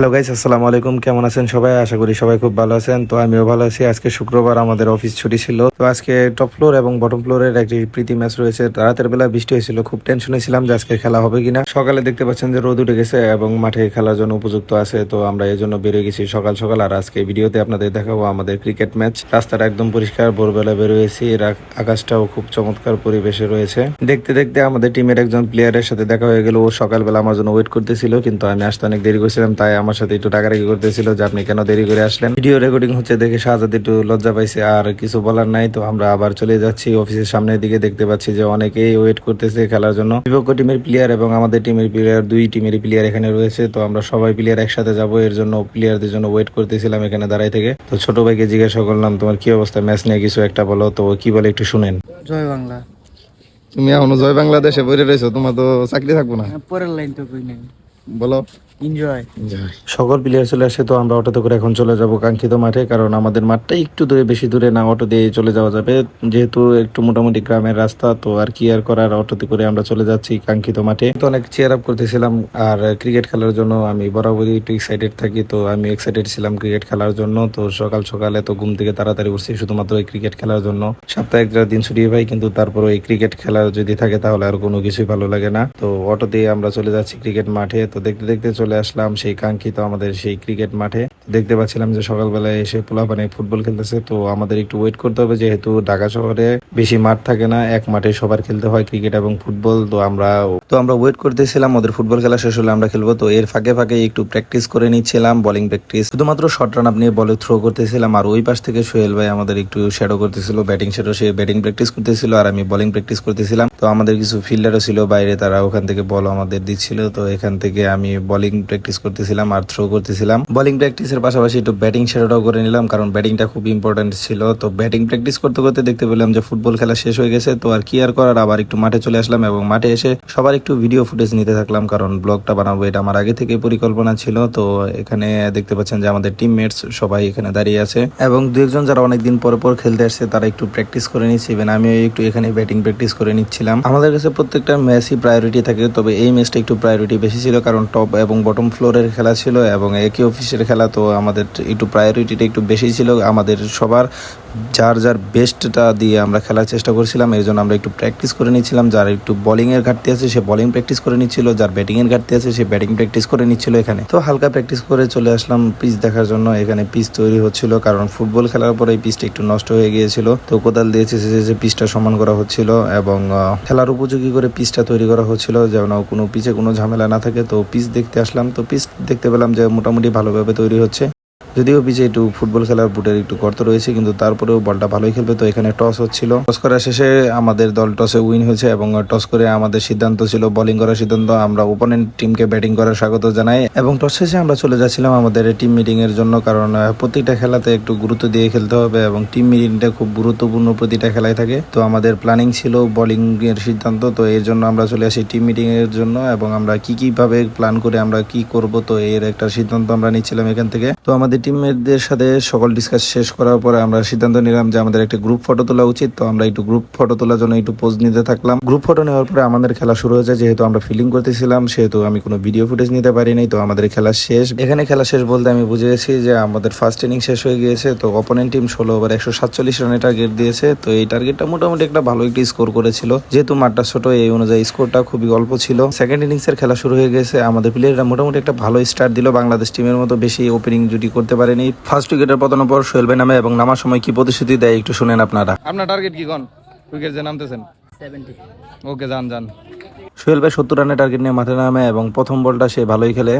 Hello guys আসসালামু আলাইকুম। কেমন আছেন সবাই? আশা করি সবাই খুব ভালো আছেন। তো আমিও ভালো আছি। আজকে শুক্রবার আমাদের অফিস ছুটি ছিল। তো আজকে টপ ফ্লোর এবং বটম ফ্লোরের একটি প্রীতি ম্যাচ রয়েছে। রাতের বেলা বৃষ্টি হয়েছিল। খুব টেনশনে ছিলাম যে আজকে খেলা হবে কিনা। সকালে দেখতে পাচ্ছেন যে রোদ উঠে গেছে এবং মাঠে খেলার জন্য উপযুক্ত আছে। তো আমরা এই জন্য বেরিয়ে গেছি সকাল সকাল। আর আজকে ভিডিওতে আপনাদের দেখাবো আমাদের ক্রিকেট ম্যাচ রাস্তাটা একদম পরিষ্কার। ভোরবেলা বেরোয়েছি। রা- আকাশটাও খুব চমৎকার পরিবেশে রয়েছে। দেখতে দেখতে আমাদের টিমের একজন প্লেয়ারের সাথে দেখা হয়ে গেল। ও সকালবেলা আমার জন্য ওয়েট করতেছিল, কিন্তু আমি আসতে অনেক দেরি করছিলাম, তাই আমার সাথে একটু টাকারাকি করতেছিল যে আপনি কেন দেরি করে আসলেন? ভিডিও রেকর্ডিং হচ্ছে দেখে শাহজাদ একটু লজ্জা পাইছে আর কিছু বলার নাই। তো আমরা আবার চলে যাচ্ছি অফিসের সামনের দিকে দেখতে পাচ্ছি যে অনেকেই ওয়েট করতেছে খেলার জন্য। বিপক্ষ টিমের প্লেয়ার এবং আমাদের টিমের প্লেয়ার দুই টিমের প্লেয়ার এখানে রয়েছে। তো আমরা সবাই প্লেয়ার একসাথে যাব এর জন্য প্লেয়ারদের জন্য ওয়েট করতেছিলাম এখানে দাঁড়াই থেকে। তো ছোট ভাইকে জিজ্ঞাসা করলাম তোমার কি অবস্থা? ম্যাচ নিয়ে কিছু একটা বলো। তো কি বলে একটু শুনেন। জয় বাংলা। তুমি এখনও জয় বাংলাদেশে বসে রয়েছো তোমার তো চাকরি থাকব না। পরের লাইন তো কই নাই। বলো। এনজয় সকল প্লেয়ার চলে আসে তো আমরা অটোতে করে এখন চলে যাব কাঙ্ক্ষিত মাঠে কারণ আমাদের মাঠটা একটু দূরে বেশি দূরে না অটো দিয়ে চলে যাওয়া যাবে। যেহেতু একটু মোটামুটি গ্রামের রাস্তা তো আর কি আর করার অটোতে করে আমরা চলে যাচ্ছি কাঙ্ক্ষিত মাঠে। তো অনেক চেয়ার আপ করতেছিলাম আর ক্রিকেট খেলার জন্য আমি বরাবরই একটু এক্সাইটেড থাকি তো আমি এক্সাইটেড ছিলাম ক্রিকেট খেলার জন্য। তো সকাল সকালে তো ঘুম থেকে তাড়াতাড়ি উঠছি শুধুমাত্র এই ক্রিকেট খেলার জন্য। সপ্তাহে একটা দিন ছুটি পাই কিন্তু তারপরে এই ক্রিকেট খেলা যদি থাকে তাহলে আর কোনো কিছুই ভালো লাগে না। তো অটো দিয়ে আমরা চলে যাচ্ছি ক্রিকেট মাঠে। তো দেখতে দেখতে চলে আসলাম সেই কাঙ্ক্ষিত আমাদের সেই ক্রিকেট মাঠে। দেখতে পাচ্ছিলাম যে সকালবেলায় এসে পোলাপানে ফুটবল খেলতেছে, তো আমাদের একটু ওয়েট করতে হবে যেহেতু ঢাকা শহরে বেশি মাঠ থাকে না, এক মাঠে সবার খেলতে হয় ক্রিকেট এবং ফুটবল, তো আমরা তো আমরা ওয়েট করতেছিলাম, ওদের ফুটবল খেলা শেষ হলে আমরা খেলব, তো এর ফাঁকে ফাঁকে একটু প্র্যাকটিস করে নিচ্ছিলাম বলিং প্র্যাকটিস শুধুমাত্র শর্ট রান আপনি বলে থ্রো করতেছিলাম, আর ওই পাশ থেকে সোহেল ভাই আমাদের একটু শ্যাডো করতেছিল ব্যাটিং শ্যাডো সে ব্যাটিং প্র্যাকটিস করতেছিল, আর আমি বলিং প্র্যাকটিস করতেছিলাম। তো আমাদের কিছু ফিল্ডারও ছিল বাইরে, তারা ওখান থেকে বল আমাদের দিচ্ছিল, তো এখান থেকে আমি বোলিং প্র্যাকটিস করতেছিলাম, আর থ্রো করতেছিলাম। বোলিং প্র্যাকটিসের পাশাপাশি একটু ব্যাটিং শ্যাডোটাও করে নিলাম, কারণ ব্যাটিংটা খুব ইম্পর্টেন্ট ছিল। তো ব্যাটিং প্র্যাকটিস করতে করতে দেখতে পেলাম যে ফুটবল খেলা শেষ হয়ে গেছে, তো আর কি আর করার? আবার একটু মাঠে চলে আসলাম এবং মাঠে এসে সবার একটু ভিডিও ফুটেজ নিতে থাকলাম, কারণ ব্লগটা বানাবো এটা আমার আগে থেকে পরিকল্পনা ছিল। তো এখানে দেখতে পাচ্ছেন যে আমাদের টিমমেটস সবাই এখানে দাঁড়িয়ে আছে। এবং দু একজন যারা অনেকদিন পর পর খেলতে আসছে, তারা একটু প্র্যাকটিস করে নিচ্ছে। ইভেন আমিও একটু এখানে ব্যাটিং প্র্যাকটিস করে নিচ্ছিলাম। আমাদের কাছে প্রত্যেকটা ম্যাচই প্রায়োরিটি থাকে, তবে এই ম্যাচটা একটু প্রায়োরিটি বেশি ছিল, কারণ টপ এবং বটম ফ্লোরের খেলা ছিল এবং একই অফিসের খেলা তো আমাদের একটু প্রায়োরিটিটা একটু বেশি ছিল। আমাদের সবার যার যার বেস্টটা দিয়ে আমরা খেলার চেষ্টা করছিলাম, এর জন্য আমরা একটু প্র্যাকটিস করে নিচ্ছিলাম যার একটু বোলিং এর ঘাটতি আছে, সে বোলিং প্র্যাকটিস করে নিচ্ছিল। যার ব্যাটিং এর ঘাটতি আছে, সে ব্যাটিং প্র্যাকটিস করে নিচ্ছিল এখানে। তো হালকা প্র্যাকটিস করে চলে আসলাম পিচ দেখার জন্য। এখানে পিচ তৈরি হচ্ছিল, কারণ ফুটবল খেলার পরে এই পিচটা একটু নষ্ট হয়ে গিয়েছিল। তো কোদাল দিয়েছে যে পিচটা সমান করা হচ্ছিল এবং খেলার উপযোগী করে পিচটা তৈরি করা হচ্ছিল, যেন কোনো পিচে কোনো ঝামেলা না থাকে। তো পিচ দেখতে আসলাম। তো পিচ দেখতে পেলাম যে মোটামুটি ভালোভাবে তৈরি হচ্ছে। যদিও পিছে একটু ফুটবল খেলার বুটের একটু গর্ত রয়েছে, কিন্তু তারপরেও বলটা ভালোই খেলবে। তো এখানে টস হচ্ছিল। টস করার শেষে আমাদের দল টসে উইন হয়েছে এবং টস করে আমাদের সিদ্ধান্ত ছিল বোলিং করার সিদ্ধান্ত। আমরা ওপোনেন্ট টিমকে ব্যাটিং করার স্বাগত জানাই। এবং টস শেষে আমরা চলে যাচ্ছিলাম আমাদের টিম মিটিং এর জন্য, কারণ প্রতিটা খেলাতে একটু গুরুত্ব দিয়ে খেলতে হবে এবং টিম মিটিংটা খুব গুরুত্বপূর্ণ প্রতিটা খেলায় থাকে। তো আমাদের প্ল্যানিং ছিল বোলিং এর সিদ্ধান্ত, তো এর জন্য আমরা চলে আসি টিম মিটিং এর জন্য এবং আমরা কি কি ভাবে প্ল্যান করে আমরা কি করব, তো এর একটা সিদ্ধান্ত আমরা নিচ্ছিলাম এখান থেকে। তো আমাদের টিমমেটদের সাথে সকল ডিসকাস শেষ করার পরে আমরা সিদ্ধান্ত নিলাম যে আমাদের একটা গ্রুপ ফটো তোলা উচিত। তো আমরা একটু গ্রুপ ফটো তোলার জন্য একটু পোজ নিতে থাকলাম। গ্রুপ ফটো নেওয়ার পরে আমাদের খেলা শুরু হয়েছে, যেহেতু আমরা ফিলিং করতেছিলাম, সেহেতু আমি কোনো ভিডিও ফুটেজ নিতে পারিনি তো আমাদের খেলা শেষ। এখানে খেলা শেষ বলতে আমি বুঝে গেছি যে আমাদের ফার্স্ট ইনিং শেষ হয়ে গিয়েছে, তো অপোনেন্ট টিম ষোলো ওভার একশো সাতচল্লিশ রানের টার্গেট দিয়েছে। তো এই টার্গেটটা মোটামুটি একটা ভালো একটি স্কোর করেছিল। যেহেতু মাঠটা ছোট, এই অনুযায়ী স্কোরটা খুবই অল্প ছিল। সেকেন্ড ইনিংসের খেলা শুরু হয়ে গেছে। আমাদের প্লেয়াররা মোটামুটি একটা ভালো স্টার্ট দিল। বাংলাদেশ টিমের মতো বেশি ওপেনিং জুটি করতে পারেনি। ফার্স্ট উইকেটের পতনের পর সোহেল ভাই নামে এবং নামার সময় কি প্রতিশ্রুতি দেয় একটু শুনেন আপনারা। আপনার টার্গেট কি কোন? উইকেট যে নামতেছেন? ওকে যান যান। সোহেল ভাই সত্তর রানের টার্গেট নিয়ে মাঠে নামে এবং প্রথম বলটা সে ভালোই খেলে।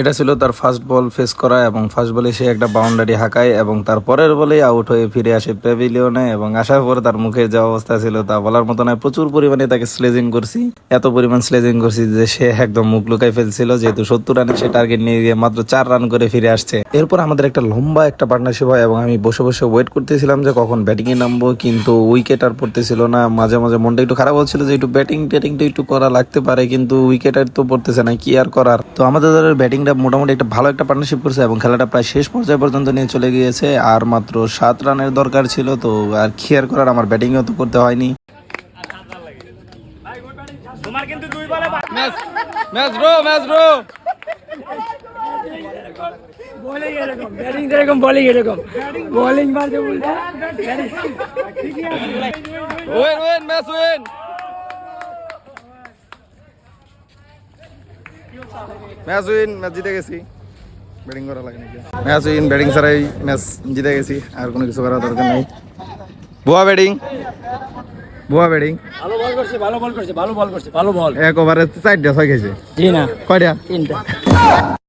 এটা ছিল তার ফার্স্ট বল ফেস করা এবং ফার্স্ট বলে সে একটা বাউন্ডারি হাঁকায় এবং তার পরের বলেই আউট হয়ে ফিরে আসে প্যাভিলিয়নে এবং আসার পরে তার মুখের যে অবস্থা ছিল তা বলার মতো নয়। প্রচুর পরিমাণে তাকে স্লেজিং করছি। এত পরিমাণ স্লেজিং করছি যে সে একদম মুখ লুকাই ফেলছিল। যেহেতু সত্তর রানে সে টার্গেট নিয়ে গিয়ে মাত্র চার রান করে ফিরে আসছে। এরপর আমাদের একটা লম্বা একটা পার্টনারশিপ হয় এবং আমি বসে বসে ওয়েট করতেছিলাম যে কখন ব্যাটিং এ নামবো, কিন্তু উইকেট আর পড়তেছিল না। মাঝে মাঝে মনটা একটু খারাপ হচ্ছিল যে একটু ব্যাটিং ট্যাটিং ট্যাটিংটা একটু করা লাগতে পারে, কিন্তু উইকেট আর তো পড়তেছে না, কি আর করার? তো আমাদের দলের ব্যাটিংটা মোটামুটি একটা ভালো একটা পার্টনারশিপ করছে এবং খেলাটা প্রায় শেষ পর্যায়ে পর্যন্ত নিয়ে চলে গিয়েছে। আর মাত্র সাত রানের দরকার ছিল তো আর খেয়ার করার আমার ব্যাটিংও তো করতে হয়নি। Match match draw match draw bowling এরকম ব্যাটিং যেরকম বোলিং এরকম। বোলিং মারছে উল্টা। Won won match won match win match জিতে গেছি। ব্যাটিং করা লাগে নাকি? ম্যাচ উইন ব্যাটিং ছাড়াই ম্যাচ জিতে গেছি আর কোনো কিছু করার দরকার নেই। বুয়া ব্যাটিং বুয়া ব্যাটিং ভালো বল করছে ভালো বল করছে ভালো বল করছে ভালো বল এক ওভারে চারটা ছয় খেয়েছে। জি না। কয়টা? তিনটা।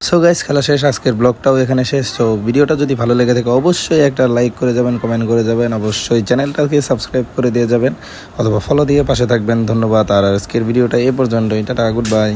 সো গাইস খেলা শেষ আজকের ব্লগটাও এখানে শেষ। তো ভিডিওটা যদি ভালো লেগে থাকে অবশ্যই একটা লাইক করে যাবেন কমেন্ট করে যাবেন। অবশ্যই চ্যানেলটাকে সাবস্ক্রাইব করে দিয়ে যাবেন অথবা ফলো দিয়ে পাশে থাকবেন। ধন্যবাদ। আর আজকের ভিডিওটা এ পর্যন্তই। Tata good bye